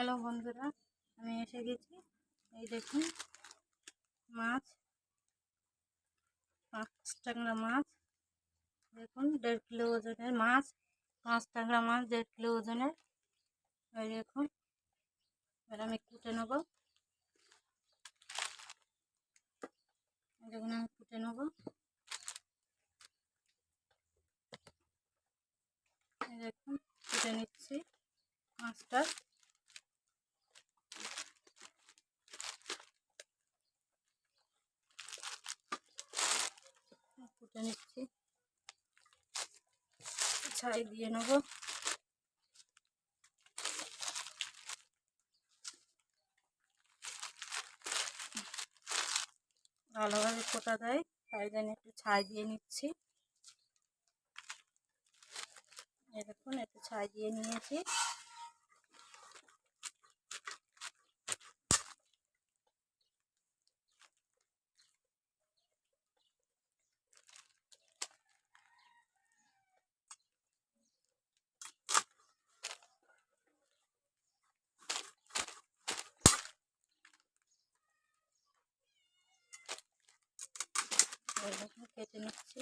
Hello বন্ধুরা, আমি এসে গেছি। এই দেখুন, মাছ, পাঁচ টাংরা মাছ, দেখুন, দেড় কিলো ওজনের মাছ, পাঁচ টাংরা মাছ, দেড় কিলো ওজনের। এই দেখুন, এবার আমি কুটে নেব। দেখুন, আমি কুটে নেব। দেখুন, কুটে নিচ্ছি মাছটা। কুটে নিচ্ছি। ছাই দিয়ে নেব। ভালোভাবে কোটা দেয় তাই জন্য একটু ছাই দিয়ে নিচ্ছি। দেখুন, একটু ছাই দিয়ে নিয়েছি এই দেখুন কেটে নিচ্ছি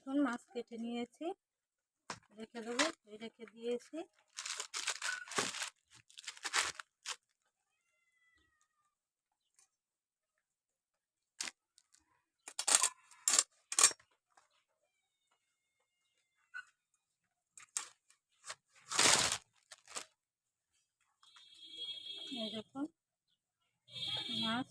এই দেখুন মাছ কেটে নিয়েছি। রেখে দেবো রেখে দিয়েছি এই দেখুন মাছ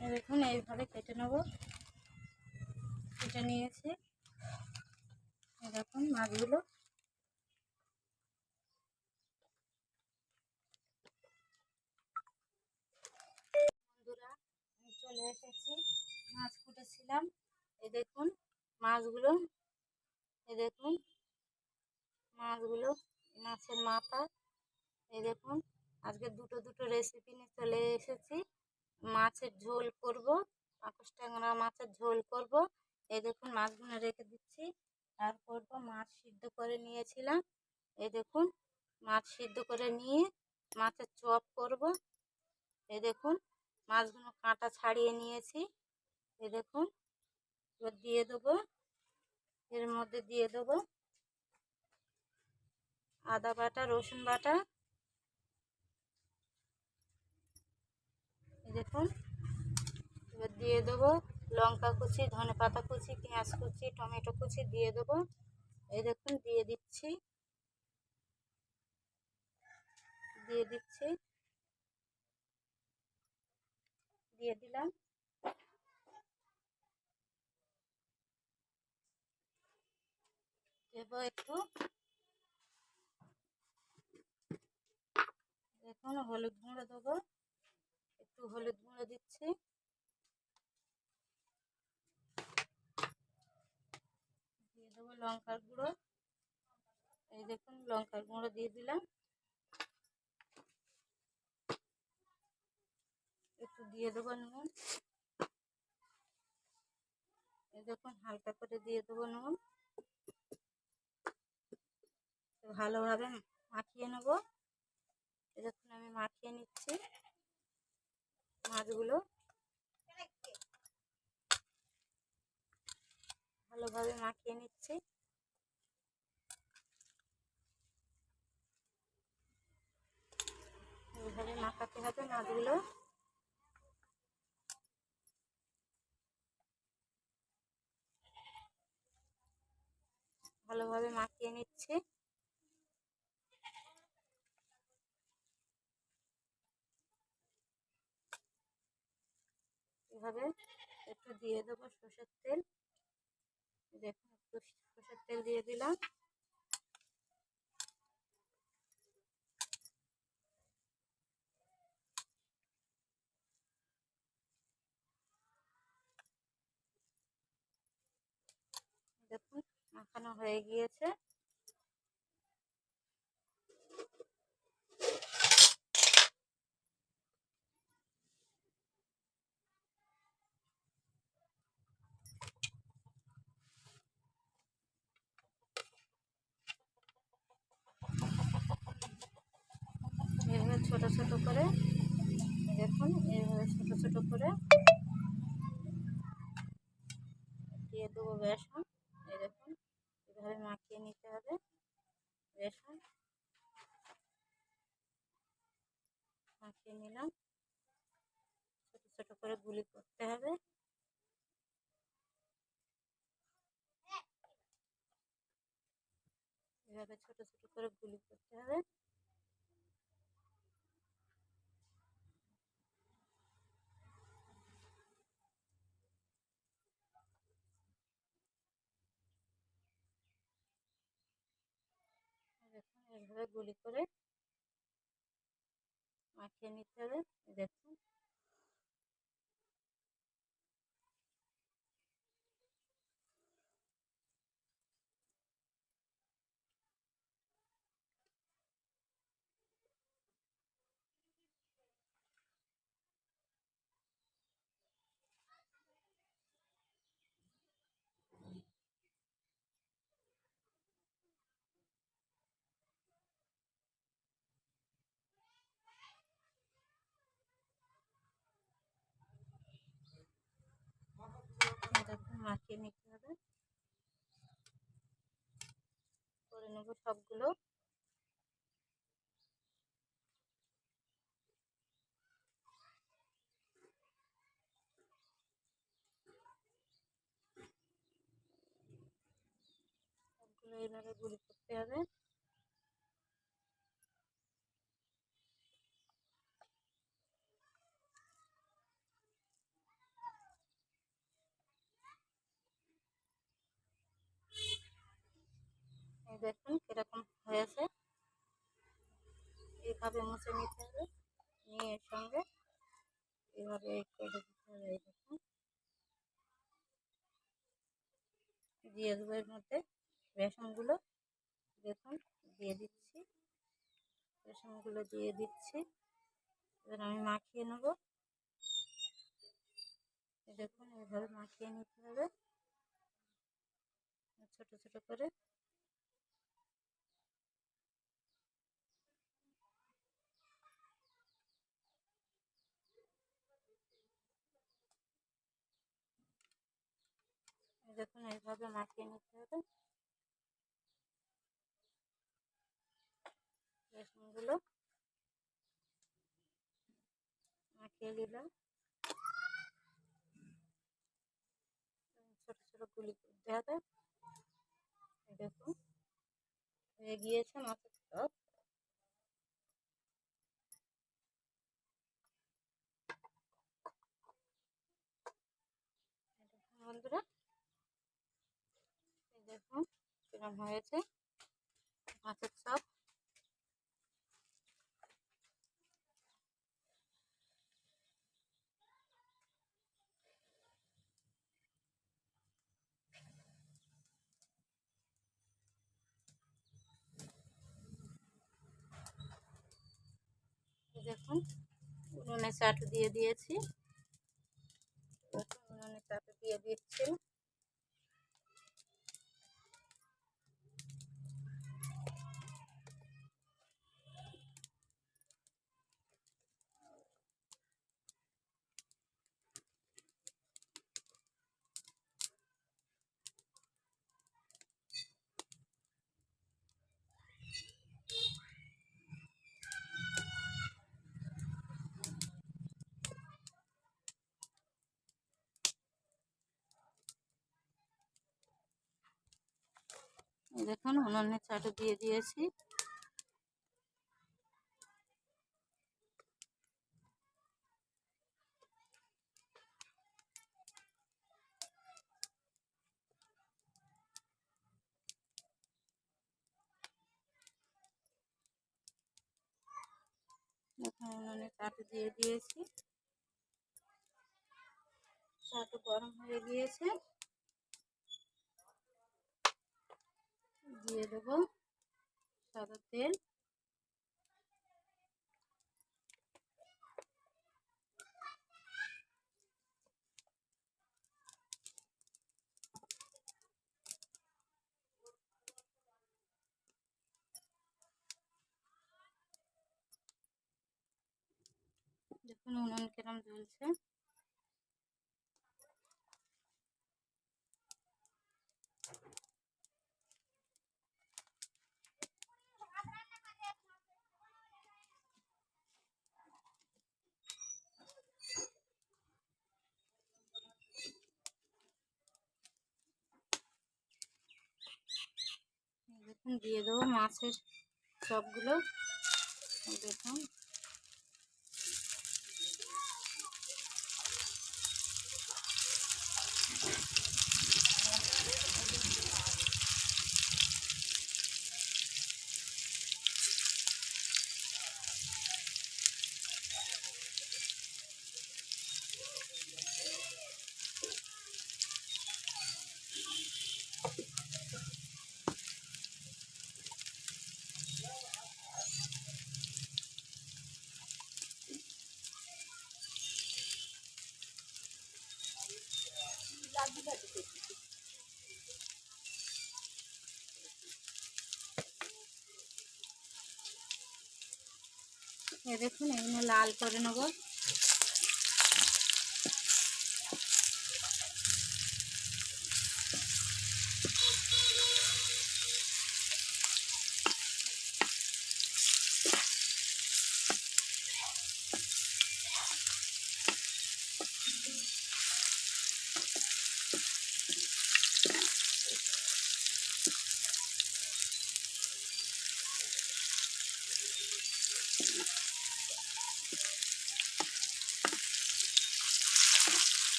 এই দেখুন এইভাবে কেটে নেব। কেটে নিয়েছি। দেখুন মাছগুলো। বন্ধুরা চলে এসেছি। মাছ কুটেছিলাম। এই দেখুন মাছগুলো। এই দেখুন মাছগুলো মাছের মাথা। এই দেখুন, আজকে দুটো দুটো রেসিপি নিয়ে চলে এসেছি। মাছের ঝোল করব পাকস ট্যাংরা মাছের ঝোল করব। এই দেখুন মাছগুলো রেখে দিচ্ছি। আর করব মাছ সিদ্ধ করে নিয়েছিলাম। এই দেখুন, মাছ সিদ্ধ করে নিয়ে মাছের চপ করব। এই দেখুন, মাছগুলো কাঁটা ছাড়িয়ে নিয়েছি। এই দেখুন, এবার দিয়ে দেবো। এর মধ্যে দিয়ে দেবো আদা বাটা, রসুন বাটা দেখুন। এবার দিয়ে দেবো লঙ্কা কুচি, ধনে পাতা কুচি, পেঁয়াজ কুচি, টমেটো কুচি দিয়ে দেবো। এই দেখুন, দিয়ে দিচ্ছি। দিয়ে দিচ্ছি। দিয়ে দিলাম। দেবো একটু। দেখুন, হলুদ গুঁড়ো দেবো। একটু হলুদ গুঁড়ো দিচ্ছি। দিয়ে দেবো লঙ্কার গুঁড়ো। এই দেখুন, লঙ্কার গুঁড়ো দিয়ে দিলাম। একটু দিয়ে দেবো নুন। এই দেখুন, হালকা করে দিয়ে দেবো নুন। ভালোভাবে মাখিয়ে নেব। দেখুন আমি মাখিয়ে নিচ্ছি। মাছগুলো ভালোভাবে মাখিয়ে নিচ্ছি। এইভাবে মাখাতে হবে মাছগুলো। ভালোভাবে মাখিয়ে নিচ্ছি। এভাবে একটু দিয়ে দেবো সর্ষের তেল? দেখুন একটু সর্ষের তেল দিয়ে দিলাম। দেখুন, মাখানো হয়ে গিয়েছে এভাবে ছোট ছোট করে দেখুন এইভাবে ছোট ছোট করে দিয়ে দেবো বেসন। এই দেখুন, এভাবে মাখিয়ে নিতে হবে বেসন। মাখিয়ে নিলাম। ছোট ছোট করে গুলি করতে হবে। এভাবে ছোট ছোট করে গুলি করতে হবে। এইভাবে গুলি করে মাখিয়ে নিতে হবে দেখুন দেখুন মাখিয়ে নিতে হবে। করে নেব সবগুলো। সবগুলো এইভাবে গুলি করতে হবে। দেখুন কীরকম হয়েছে। এইভাবে মুছে নিতে হবে, নিয়ে এর সঙ্গে এইভাবে হবে দেখুন। দিয়ে দেবো এর মধ্যে বেসনগুলো, দেখুন, দিয়ে দিচ্ছি। বেসনগুলো দিয়ে দিচ্ছি। এবার আমি মাখিয়ে নেব। দেখুন, এইভাবে মাখিয়ে নিতে হবে। ছোট ছোট করে দেখুন এইভাবে মাখিয়ে নিতে হবে, বেসনগুলো মাখিয়ে দিলাম ছোট ছোট গুলি করতে হবে। দেখুন, হয়ে গিয়েছে মাছের টক বন্ধুরা দেখুন কিরম হয়েছে। মাছের চপ। দেখুন উনুনে চাটু দিয়ে দিয়েছি। উনুনে চাটু দিয়ে দিচ্ছি। দেখুন উনুনে চাটু দিয়ে দিয়েছি। উনুনে চাটু দিয়ে দিয়েছি। চাটু গরম হয়ে গিয়েছে। দিয়ে দেবো সাদা তেল। দেখুন উনুন কিরম জ্বলছে দেখুন দিয়ে দেবো মাছের সবগুলো। দেখুন। এ দেখুন এগুলো লাল করে নেব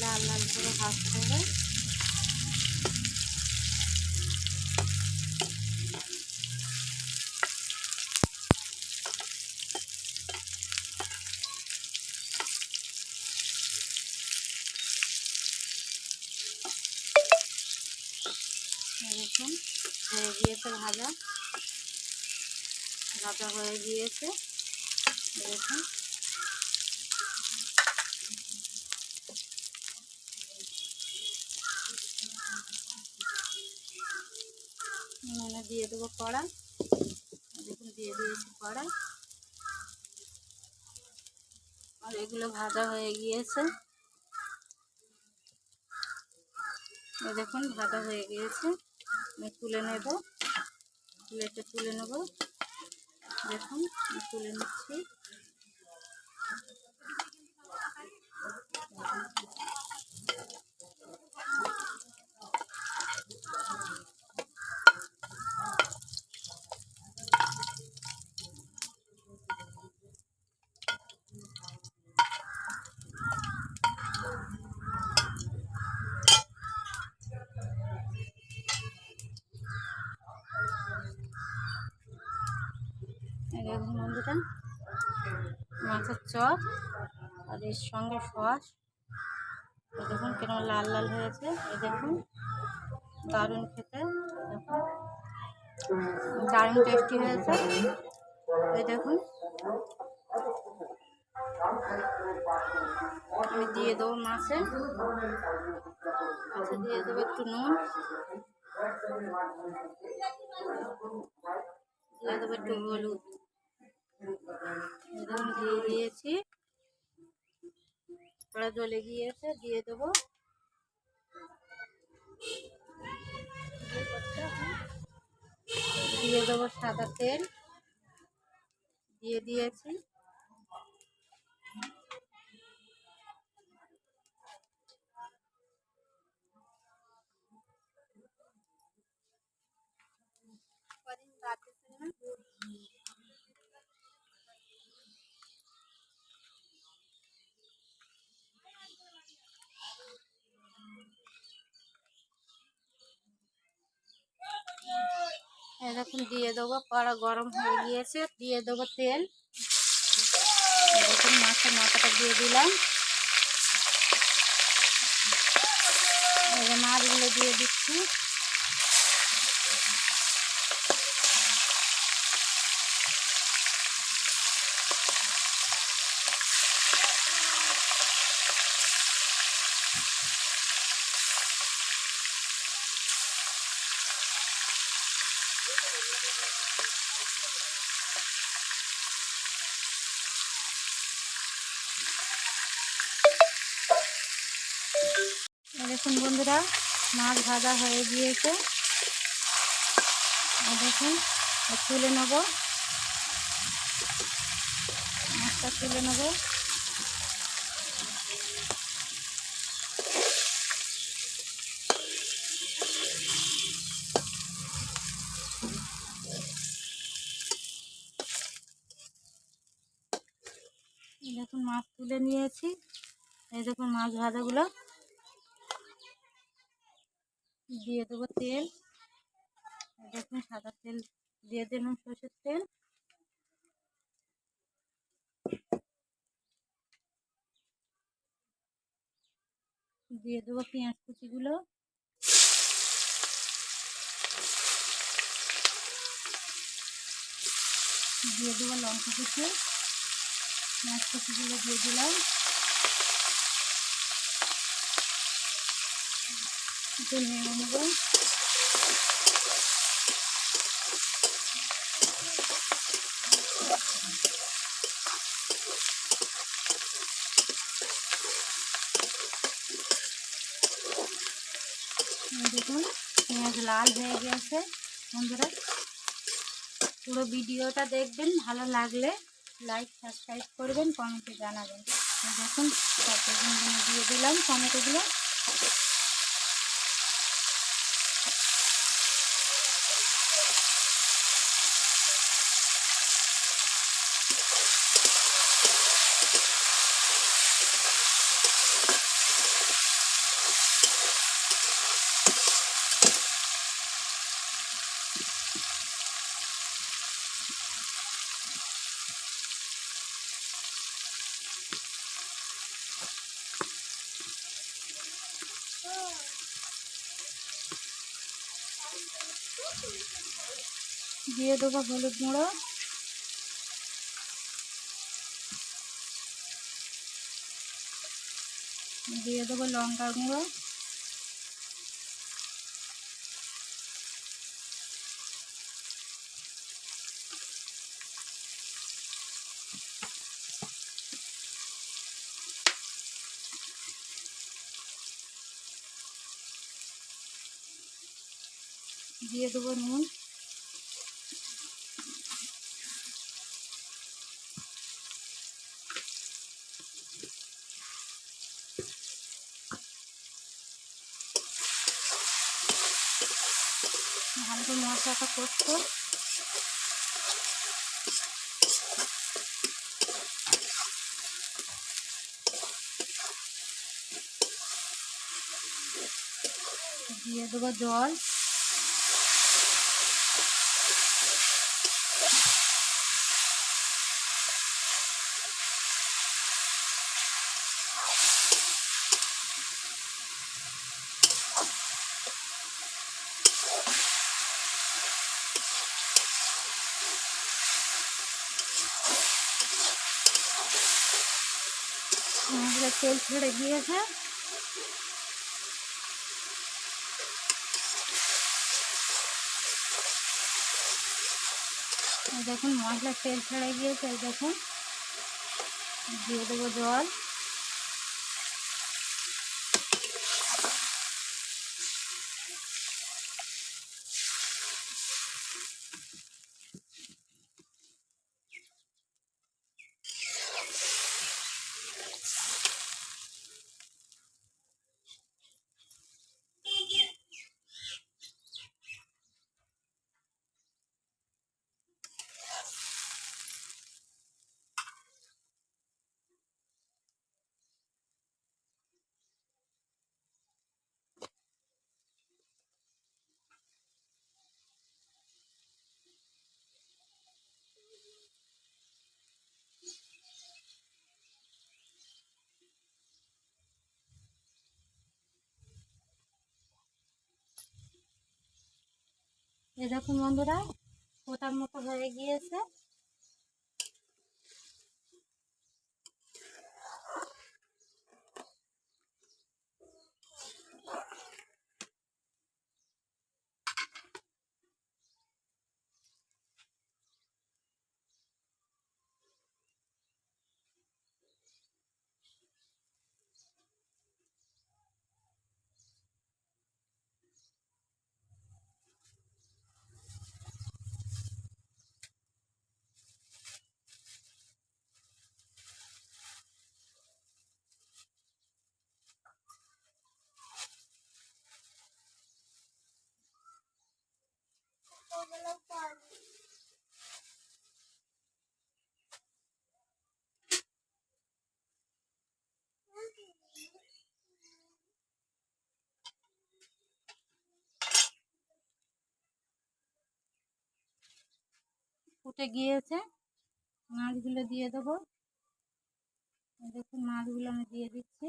লাল লাল করে ভাজতে হবে এই দেখুন হয়ে গিয়েছে ভাজা। ভাজা হয়ে গিয়েছে। দেখুন। নুনে দিয়ে দেবো কড়া। দেখুন, দিয়ে দিয়েছি কড়া। আর এগুলো ভাজা হয়ে গিয়েছে। দেখুন, ভাজা হয়ে গিয়েছে। আমি তুলে নেব। প্লেটে তুলে নেব। দেখুন তুলে নিচ্ছি। দেখুন বন্ধুরা মাছের চপ আর এর সঙ্গে সস। এই দেখুন কীরকম লাল লাল হয়েছে, এই দেখুন। দারুণ খেতে দারুণ টেস্টি হয়েছে, এই দেখুন। আমি দিয়ে দেবো মাছে। আচ্ছা দিয়ে দেবো একটু নুন। দিয়ে দেবো একটু হলুদ। এরকম দিয়ে দিয়েছি। কড়া জ্বলে গিয়েছে দিয়ে দেবো। দিয়ে দেবো সাদা তেল। দিয়ে দিয়েছি। দিচ্ছেন না এরকম দিয়ে দেবো, কড়া গরম হয়ে গিয়েছে, দিয়ে দেবো তেল। এখন মাছের মাথাটা দিয়ে দিলাম। মাছগুলো দিয়ে দিচ্ছি। দেখুন বন্ধুরা মাছ ভাজা হয়ে গিয়েছে। দেখুন তুলে নেব। মাছটা তুলে নেব এই দেখুন মাছ নিয়েছি এই দেখুন মাছ ভাজাগুলো। দিয়ে দেবো তেল। দেখুন সাদা তেল দিয়ে দিলাম সরষের তেল। দিয়ে দেবো পেঁয়াজ কুচিগুলো। দিয়ে দেবো লঙ্কা কুচি। পেঁয়াজ কুচিগুলো দিয়ে দিলাম একটু নেড়ে নেব এই দেখুন পেঁয়াজ লাল হয়ে গেছে বন্ধুরা পুরো ভিডিওটা দেখবেন ভালো লাগলে লাইক সাবস্ক্রাইব করবেন কমেন্টে জানাবেন। দেখুন দিয়ে দিলাম টমেটোগুলো। দিয়ে দেবো হলুদ গুঁড়ো। দিয়ে দেবো লঙ্কা গুঁড়ো। দিয়ে দেবো নুন ভালো করে মশলাটা করতো। দিয়ে দেবো জল। हमारे तेल छड़ गए हैं देखो मसला तेल छड़े गए तेल देखो। दिए देव जल। এই দেখুন বন্ধুরা ফোটার মতো হয়ে গিয়েছে। ফুটে গিয়েছে। মাছগুলো দিয়ে দেবো। দেখুন মাছগুলো আমি দিয়ে দিচ্ছি।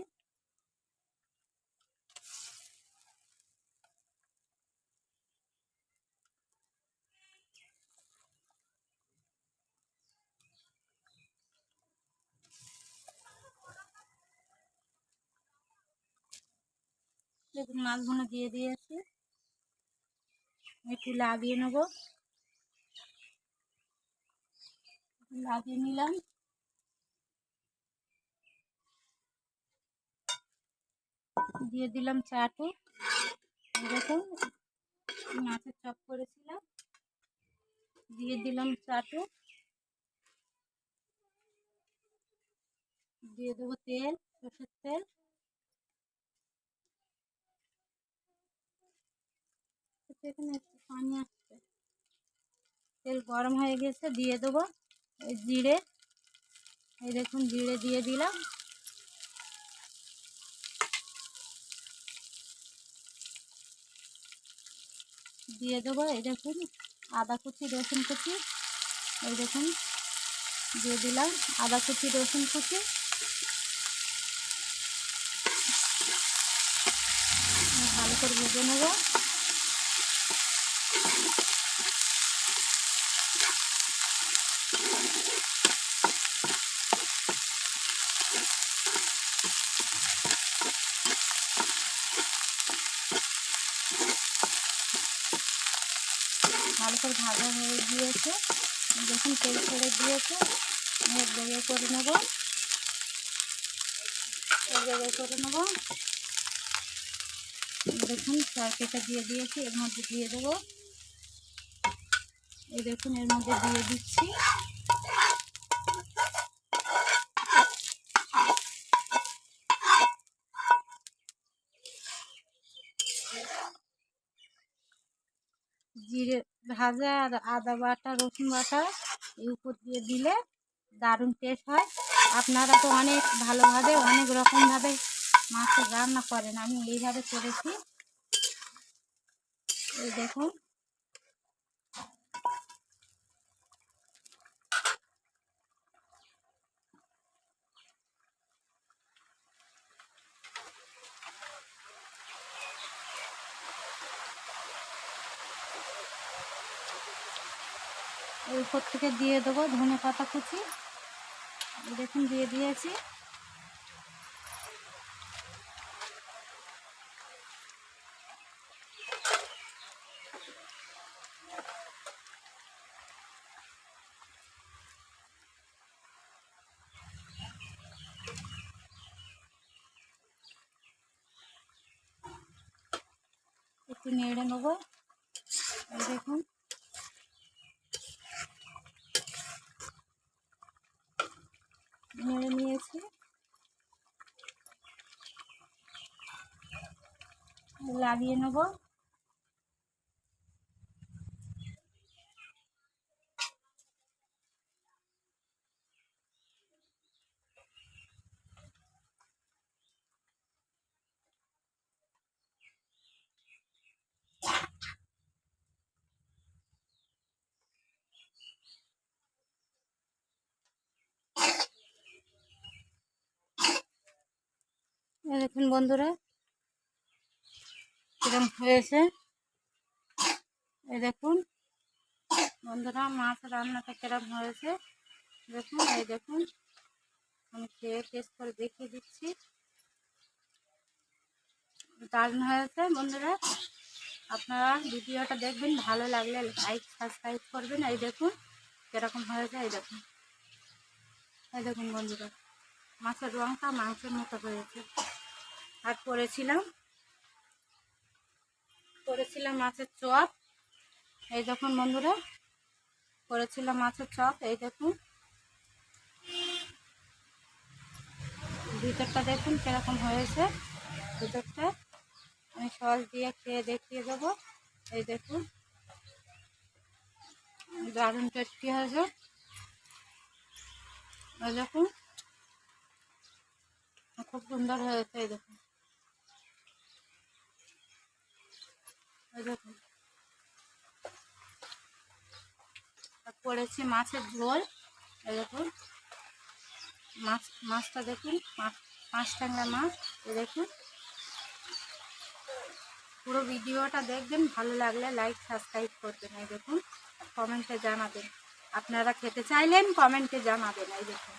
মাছগুলো দিয়ে দিয়েছি। একটু লাগিয়ে নেব। লাগিয়ে নিলাম। দিয়ে দিলাম চাটু। এরকম মাছের চপ করেছিলাম। দিয়ে দিলাম চাটু। দিয়ে দেবো তেল, সরষের তেল। এখানে একটু পানি আসছে। তেল গরম হয়ে গেছে, দিয়ে দেবো এই জিরে। এই দেখুন, জিরে দিয়ে দিলাম। দিয়ে দেবো, এই দেখুন, আদা কুচি, রসুন কুচি। এই দেখুন, দিয়ে দিলাম আদা কুচি, রসুন কুচি। ভালো করে ভেজে নেব ভালো করে ভাজা হয়ে গিয়েছে। যখন তেল ছেড়ে দিয়েছে। বেগে করে নেব। বেগে করে নেব। দেখুন, চারকেটা দিয়ে দিয়েছি। এর মধ্যে দিয়ে দেবো। এই দেখুন, এর মধ্যে দিয়ে দিচ্ছি জিরে ভাজা আর আদা বাটা, রসুন বাটা এই উপর দিয়ে দিলে দারুণ টেস্ট হয়। আপনারা তো অনেক ভালোভাবে, অনেক রকমভাবে মাছের রান্না করেন। আমি এইভাবে করেছি। এই দেখুন। উপর থেকে দিয়ে দেবো ধনে পাতা কুচি। দেখুন দিয়ে দিয়েছি। একটু নেড়ে নেব। দেখুন লাগিয়ে নেব। দেখুন বন্ধুরা কিরম হয়েছে? এই দেখুন, বন্ধুরা, মাছ রান্নাটা কিরম হয়েছে? দেখুন, এই দেখুন, আমি খেয়ে টেস্ট করে দেখিয়ে দিচ্ছি। দারুণ হয়েছে, বন্ধুরা। আপনারা ভিডিওটা দেখবেন, ভালো লাগলে লাইক সাবস্ক্রাইব করবেন। এই দেখুন, কীরকম হয়েছে, এই দেখুন। এই দেখুন, বন্ধুরা, মাছের রঙটা মাংসের মতো হয়েছে। আর করেছিলাম করেছিলাম মাছের চপ। এই দেখুন বন্ধুরা, করেছিলাম মাছের চপ, এই দেখুন। ভিতরটা দেখুন কীরকম হয়েছে। ভিতরটা আমি সস দিয়ে খেয়ে দেখিয়ে দেবো। এই দেখুন, দারুণ টেস্টি হয়েছে। দেখুন, খুব সুন্দর হয়েছে, এই দেখুন এই দেখুন আর করেছি মাছের ঝোল। দেখুন মাছ, মাছটা দেখুন, পাঁচ ট্যাংরা মাছ, এই দেখুন। পুরো ভিডিওটা দেখবেন, ভালো লাগলে লাইক সাবস্ক্রাইব করবেন, এই দেখুন। কমেন্টে জানাবেন। আপনারা খেতে চাইলেন, কমেন্টে জানাবেন, এই দেখুন।